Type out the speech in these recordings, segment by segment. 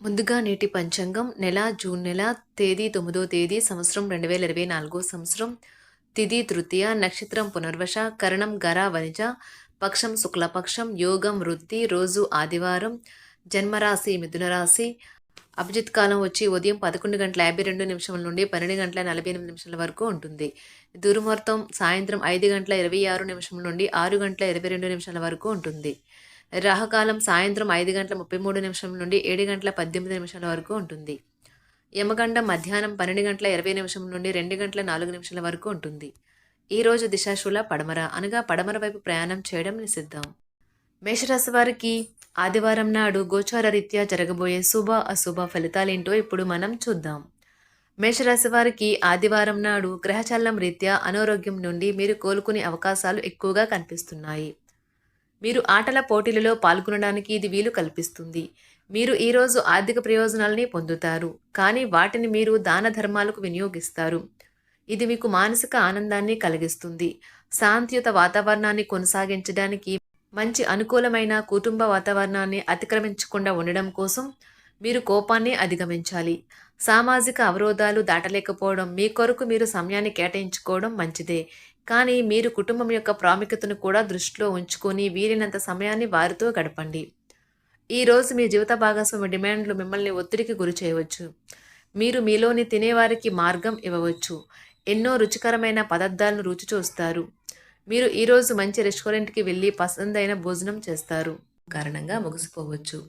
ముందుగా నేటి పంచాంగం నెల జూన్ నెల తేదీ తొమ్మిదో తేదీ సంవత్సరం రెండు వేల ఇరవై నాలుగో సంవత్సరం. తిథి తృతీయ నక్షత్రం పునర్వశ కరణం గర వనిజ పక్షం శుక్లపక్షం యోగం వృత్తి రోజు ఆదివారం జన్మరాశి మిథున రాశి. అభిజిత్ కాలం వచ్చి ఉదయం పదకొండు గంటల యాభై రెండు నిమిషాల నుండి పన్నెండు గంటల నలభై ఎనిమిది నిమిషాల వరకు ఉంటుంది. దుర్ముహూర్తం సాయంత్రం ఐదు గంటల ఇరవై ఆరు నిమిషం నుండి ఆరు గంటల ఇరవై రెండు నిమిషాల వరకు ఉంటుంది. రాహకాలం సాయంత్రం ఐదు గంటల ముప్పై మూడు నిమిషం నుండి ఏడు గంటల పద్దెనిమిది నిమిషాల వరకు ఉంటుంది. యమగండం మధ్యాహ్నం పన్నెండు గంటల ఇరవై నిమిషం నుండి రెండు గంటల నాలుగు నిమిషాల వరకు ఉంటుంది. ఈరోజు రోజు దిశాశూల పడమర అనగా పడమర వైపు ప్రయాణం చేయడం నిషిద్ధం. మేషరాశి వారికి ఆదివారం నాడు గోచార రీత్యా జరగబోయే శుభ అశుభ ఫలితాలేంటో ఇప్పుడు మనం చూద్దాం. మేషరాశి వారికి ఆదివారం నాడు గ్రహచలనం రీత్యా అనారోగ్యం నుండి మీరు కోలుకునే అవకాశాలు ఎక్కువగా కనిపిస్తున్నాయి. మీరు ఆటల పోటీలలో పాల్గొనడానికి ఇది వీలు కల్పిస్తుంది. మీరు ఈరోజు ఆర్థిక ప్రయోజనాలని పొందుతారు కానీ వాటిని మీరు దాన ధర్మాలకు వినియోగిస్తారు. ఇది మీకు మానసిక ఆనందాన్ని కలిగిస్తుంది. శాంతియుత వాతావరణాన్ని కొనసాగించడానికి మంచి అనుకూలమైన కుటుంబ వాతావరణాన్ని అతిక్రమించకుండా ఉండడం కోసం మీరు కోపాన్ని అధిగమించాలి. సామాజిక అవరోధాలు దాటలేకపోవడం మీ కొరకు మీరు సమయాన్ని కేటాయించుకోవడం మంచిదే. కానీ మీరు కుటుంబం యొక్క ప్రాముఖ్యతను కూడా దృష్టిలో ఉంచుకొని వీరినంత సమయాన్ని వారితో గడపండి. ఈరోజు మీ జీవిత భాగస్వామి డిమాండ్లు మిమ్మల్ని ఒత్తిడికి గురి చేయవచ్చు. మీరు మీలోని తినేవారికి మార్గం ఇవ్వవచ్చు. ఎన్నో రుచికరమైన పదార్థాలను రుచి చూస్తారు. మీరు ఈరోజు మంచి రెస్టారెంట్కి వెళ్ళి పసందైన భోజనం చేస్తారు. కారణంగా ముగిసిపోవచ్చు.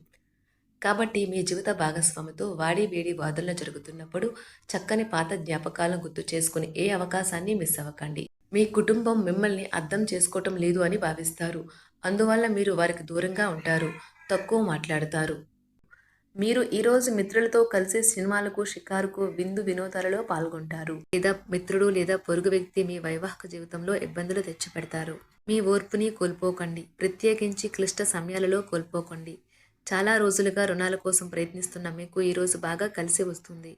కాబట్టి మీ జీవిత భాగస్వామితో వాడి వేడి వాదనలు జరుగుతున్నప్పుడు చక్కని పాత జ్ఞాపకాలను గుర్తు చేసుకుని ఏ అవకాశాన్ని మిస్ అవ్వకండి. మీ కుటుంబం మిమ్మల్ని అర్థం చేసుకోవటం లేదు అని భావిస్తారు. అందువల్ల మీరు వారికి దూరంగా ఉంటారు తక్కువ మాట్లాడతారు. మీరు ఈరోజు మిత్రులతో కలిసి సినిమాలకు షికారుకు విందు వినోదాలలో పాల్గొంటారు. లేదా మిత్రుడు లేదా పొరుగు వ్యక్తి మీ వైవాహిక జీవితంలో ఇబ్బందులు తెచ్చిపెడతారు. మీ ఓర్పుని కోల్పోకండి. ప్రత్యేకించి క్లిష్ట సమయాలలో కోల్పోకండి. చాలా రోజులుగా రుణాల కోసం ప్రయత్నిస్తున్న మీకు ఈరోజు బాగా కలిసి వస్తుంది.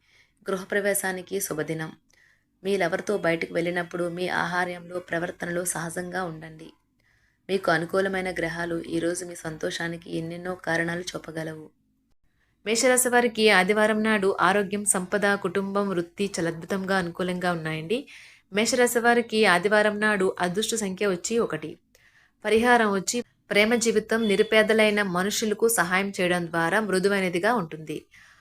గృహప్రవేశానికి శుభదినం. మీరెవరితో బయటకు వెళ్ళినప్పుడు మీ ఆహార్యంలో ప్రవర్తనలో సహజంగా ఉండండి. మీకు అనుకూలమైన గ్రహాలు ఈరోజు మీ సంతోషానికి ఎన్నెన్నో కారణాలు చూపగలవు. మేషరాశి వారికి ఆదివారం నాడు ఆరోగ్యం సంపద కుటుంబం వృత్తి చలద్భుతంగా అనుకూలంగా ఉన్నాయండి. మేషరాశి వారికి ఆదివారం నాడు అదృష్ట సంఖ్య వచ్చి ఒకటి. పరిహారం వచ్చి ప్రేమ జీవితం నిరుపేదలైన మనుషులకు సహాయం చేయడం ద్వారా మృదువైనదిగా ఉంటుంది.